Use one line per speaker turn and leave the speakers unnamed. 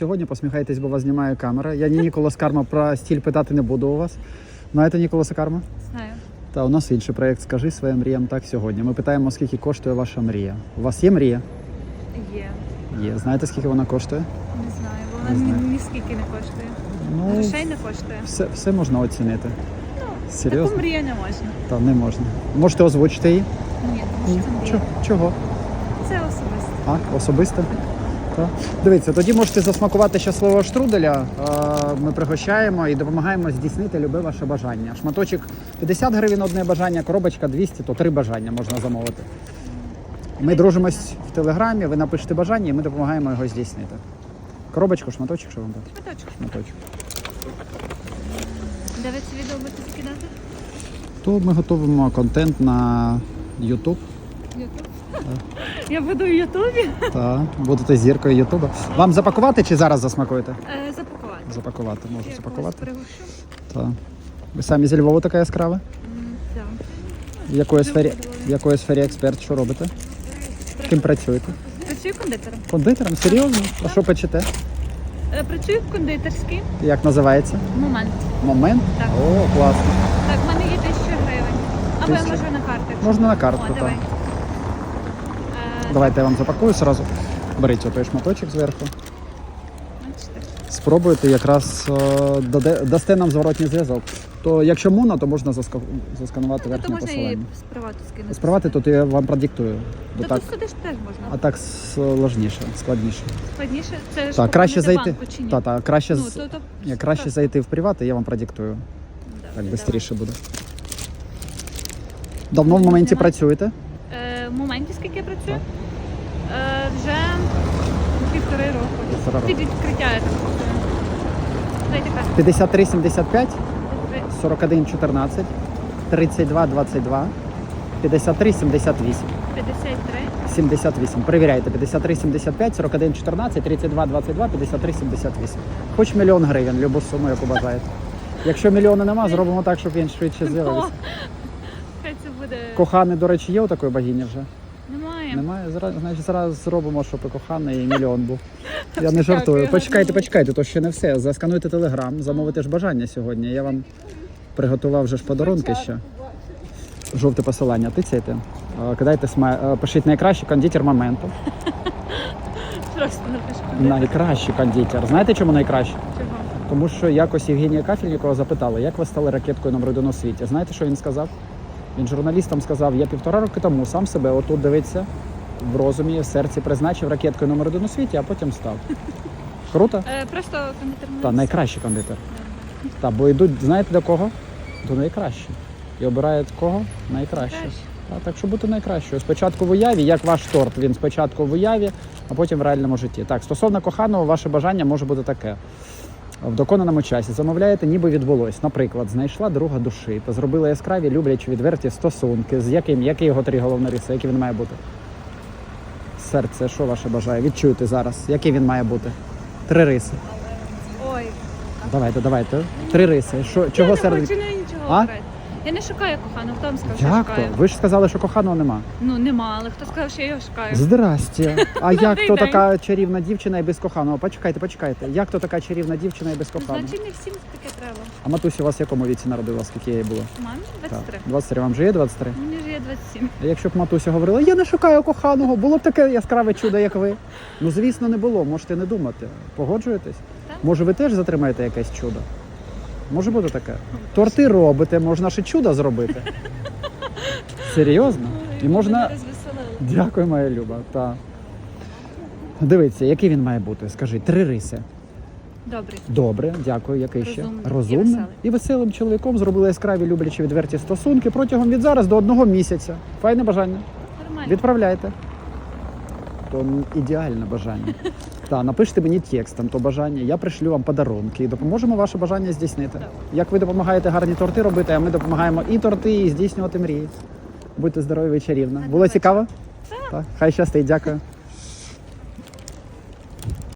Сьогодні посміхайтесь, бо вас знімає камера. Я ні Ніколас Карма про стіль питати не буду у вас. Знаєте Ніколаса Карма?
Знаю.
Та у нас інший проєкт Скажи своїм мріям так сьогодні. Ми питаємо, скільки коштує ваша мрія. У вас є мрія?
Є.
Є. Знаєте, скільки вона коштує?
Не знаю, бо
Не
вона ні, ні скільки не коштує.
Ну,
Грошей не коштує.
все, все можна оцінити.
Таку
Серйозно?
мрію не можна.
Та не можна. Можете озвучити її?
Ні, тому що це мрія.
Чого?
Це особисто.
А, особисто? Так. Дивіться, тоді можете засмакувати щасливого штруделя. Е, Ми пригощаємо і допомагаємо здійснити любе ваше бажання. Шматочок 50 гривень одне бажання, коробочка 200, то три бажання можна замовити. Ми дружимось в телеграмі, ви напишете бажання, і ми допомагаємо його здійснити. Коробочку, шматочок, що вам дати?
Шматочок.
Шматочок.
Це відео будете скидати?
То ми готуємо контент на YouTube.
Ютуб. Я буду в Ютубі.
Та будете зіркою Ютуба. Вам запакувати чи зараз засмакуєте?
Е, запакувати.
Запакувати, можу
Я
запакувати.
когось пригощу.
Так. Ви самі зі Львова така яскрава?
М, да.
В якої сфері, в якої сфері експерт, що робите? Ким працюєте?
Працюю кондитером.
Кондитером? Серйозно? А що печете?
Е, Працюю в кондитерській.
Як називається?
Момент.
Момент?
Так.
О, класно.
Так, в мене є 1000 гривень. Або я
Тисяча.
можу на карту. якщо
Можна на картку,
О,
так.
давай.
Давайте я вам запакую сразу. Беріть отой шматочок зверху. Спробуйте якраз е, даде- дасте нам зворотній зв'язок. То якщо моно, то можна заска- засканувати
Ну, то
верхнє
можна і
посилання.
справати скинути.
Справати, то я вам продиктую. Бо
Та
так,
тут сюди ж теж можна.
а так сложніше, складніше.
Складніше. Це ж
Так, краще зайти.
банку чи ні?
Та, та, краще,
Ну, то, то,
ні, краще зайти в приват, і я вам продиктую.
Да,
Так швидше буде. Давно в моменті працюєте?
Е, в моменті скільки я працюю? Е, вже півтори року.
Півтора року.
Від відкриття я там працюю.
53 75 41 14 32 22 53 78
53.
78. Перевіряйте. 53 75 41 14 32 22 53 78. Хоч мільйон гривень, любу суму, яку бажаєте. Якщо мільйона нема, зробимо так, щоб він швидше з'явився.
Хай це буде.
Коханий, до речі, є у такої богині вже?
Немає.
Немає. Зра- Значить, зараз зробимо, щоб і коханий і мільйон був. Я не жартую. Почекайте, почекайте, то ще не все. Заскануйте телеграм, замовите ж бажання сьогодні. Я вам приготував вже ж подарунки ще. Жовте посилання тицяйте. Е, Кидайте сма... е, пишіть найкращий кондитер моменту.
Просто напишу.
Найкращий кондитер. Знаєте, чому найкращий?
Чого?
Тому що якось Євгенія Кафельникова запитала, як ви стали ракеткою номер один у світі. Знаєте, що він сказав? Він журналістам сказав, я півтора роки тому сам себе отут дивиться в розумі, в серці призначив ракеткою номер один у світі, а потім став. Круто?
Е, просто кондитер
Та найкращий кондитер. Та, бо йдуть, знаєте до кого? До найкращих. І обирають кого? Найкраще. Та, так що бути найкращою. Спочатку в уяві, як ваш торт, він спочатку в уяві, а потім в реальному житті. Так, стосовно коханого, ваше бажання може бути таке. В доконаному часі замовляєте, ніби відбулось. Наприклад, знайшла друга душі та зробила яскраві, люблячі, відверті стосунки. З яким, які його три головні риси, які він має бути? Серце, що ваше бажає? Відчуйте зараз, який він має бути? Три риси.
Ой.
Давайте, давайте. Три риси. Що, чого
не нічого
А?
Я не шукаю коханого, хто вам сказав, що я
Як то?
шукаю?
Ви ж сказали, що коханого нема.
Ну нема, але хто сказав, що я його шукаю?
Здрасте. А як то
день.
така чарівна дівчина і без коханого? Почекайте, почекайте. Як то така чарівна дівчина і без коханого?
Значить, не всім таке треба.
А матусі у вас в якому віці народила? Скільки їй було?
Мамі 23.
23. Вам вже є 23?
Мені ж є 27.
А якщо б матуся говорила, я не шукаю коханого, було б таке яскраве чудо, як ви. Ну звісно, не було. Можете не думати. Погоджуєтесь?
Так.
Може, ви теж затримаєте якесь чудо? Може бути таке? Торти робите, можна ще чудо зробити. Серйозно? І можна. Дякую, моя Люба. Та. Дивіться, який він має бути? Скажи, три риси.
Добре.
Добре, дякую. Який ще?
Розумний і веселий.
і веселим чоловіком зробили яскраві люблячі відверті стосунки протягом від зараз до одного місяця. Файне бажання.
Нормально.
Відправляйте. То ідеальне бажання. Та напишіть мені текстом то бажання. Я пришлю вам подарунки і допоможемо ваше бажання здійснити.
Так.
Як ви допомагаєте гарні торти робити, а ми допомагаємо і торти, і здійснювати мрії. Будьте здорові і чарівно. Було
цікаво?
цікаво? Так. Хай щастить, дякую.